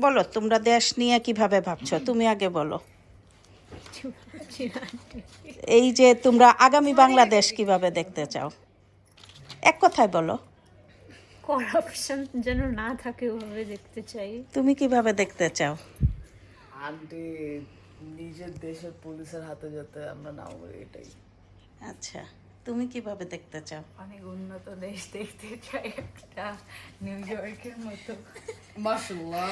বলো তোমরা দেশ নিয়ে কীভাবে ভাবছ? তুমি আগে বলো। এই যে তোমরা আগামী বাংলাদেশ কীভাবে দেখতে চাও? এক কথায় বলো। করাপশন যেন না থাকে ওভাবে দেখতে চাই। তুমি কীভাবে দেখতে চাও? আন্টি নিজের দেশের পুলিশের হাতে যাতে আমরা না বলি এটাই। আচ্ছা। তুমি কীভাবে দেখতে চাও? অনেক উন্নত দেশ দেখতে চাই একটা নিউ ইয়র্কের মতো। মাশাআল্লাহ।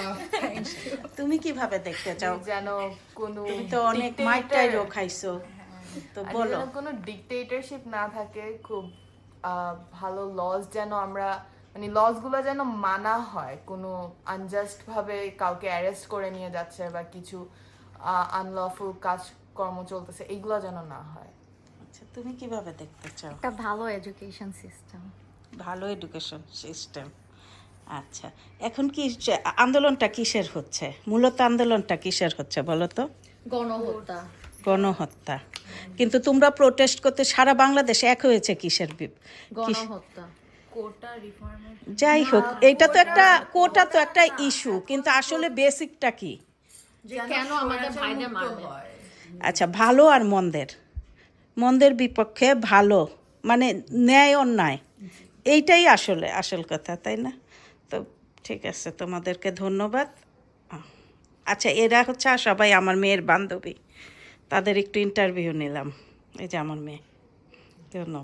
তুমি কীভাবে দেখতে চাও? যেন কোনো তুমি তো অনেক মাইটাইরও খাইছো তো বলো। কোনো ডিকটেটরশিপ না থাকে খুব আহ, ভালো লজ যেন আমরা মানে লসগুলো যেন মানা হয় কোনো আনজাস্ট ভাবে কাউকে অ্যারেস্ট করে নিয়ে যাচ্ছে বা কিছু আনলফুল কাজকর্ম চলতেছে এগুলো যেন না হয়। আচ্ছা তুমি কীভাবে দেখতে চাও? একটা ভালো এডুকেশন সিস্টেম ভালো এডুকেশন সিস্টেম আচ্ছা এখন কি আন্দোলনটা কিসের হচ্ছে? মূলত আন্দোলনটা কিসের হচ্ছে বলো তো? গণহত্যা। গণহত্যা। কিন্তু তোমরা প্রোটেস্ট করতে সারা বাংলাদেশ এক হয়েছে কিসের গণহত্যা। যাই হোক এইটা তো একটা কোটা তো একটা ইস্যু কিন্তু আসলে বেসিকটা কি? যে কেন আমাদের আচ্ছা ভালো আর মন্দের। মন্দের বিপক্ষে ভালো মানে ন্যায় অন্যায়, এইটাই আসলে, আসল কথা, তাই না? তো ঠিক আছে, তোমাদেরকে ধন্যবাদ। আচ্ছা এরা হচ্ছে সবাই আমার মেয়ের বান্ধবী, তাদের একটু ইন্টারভিউ নিলাম, এই যে আমার মেয়ে। ধন্যবাদ।